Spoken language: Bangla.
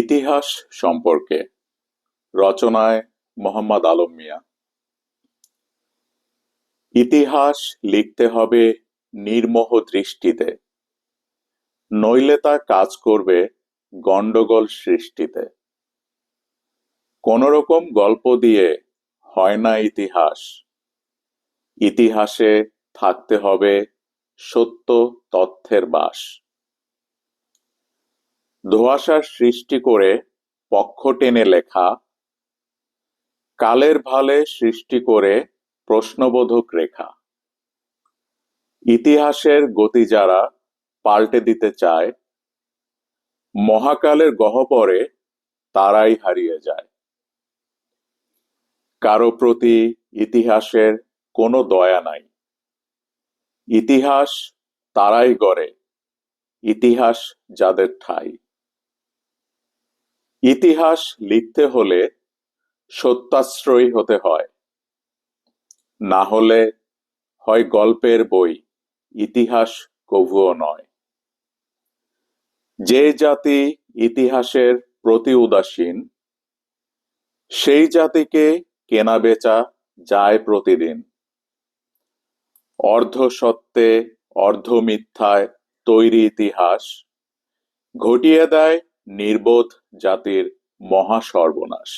ইতিহাস সম্পর্কে রচনায় মোহাম্মদ আলম মিয়া। ইতিহাস লিখতে হবে নির্মোহ দৃষ্টিতে, নইলে তা কাজ করবে গন্ডগোল সৃষ্টিতে। কোন রকম গল্প দিয়ে হয় না ইতিহাস। ইতিহাসে থাকতে হবে সত্য তথ্যের বাস। ধোঁয়াশার সৃষ্টি করে পক্ষ টেনে লেখা, কালের ভালে সৃষ্টি করে প্রশ্নবোধক রেখা। ইতিহাসের গতি যারা পাল্টে দিতে চায়, মহাকালের গহ্বরে তারাই হারিয়ে যায়। কারও প্রতি ইতিহাসের কোনো দয়া নাই। ইতিহাস তারাই গড়ে, ইতিহাস যাদের ঠাই। ইতিহাস লিখতে হলে সত্যাশ্রয়ী হতে হয়। না হলে হয় গল্পের বই, ইতিহাস কভুও নয়। যে জাতি ইতিহাসের প্রতি উদাসীন, সেই জাতিকে কেনা বেচা যায় প্রতিদিন। অর্ধ সত্যে অর্ধ মিথ্যায় তৈরি ইতিহাস, ঘটিয়ে দেয় নির্বোধ জাতির মহা সর্বনাশ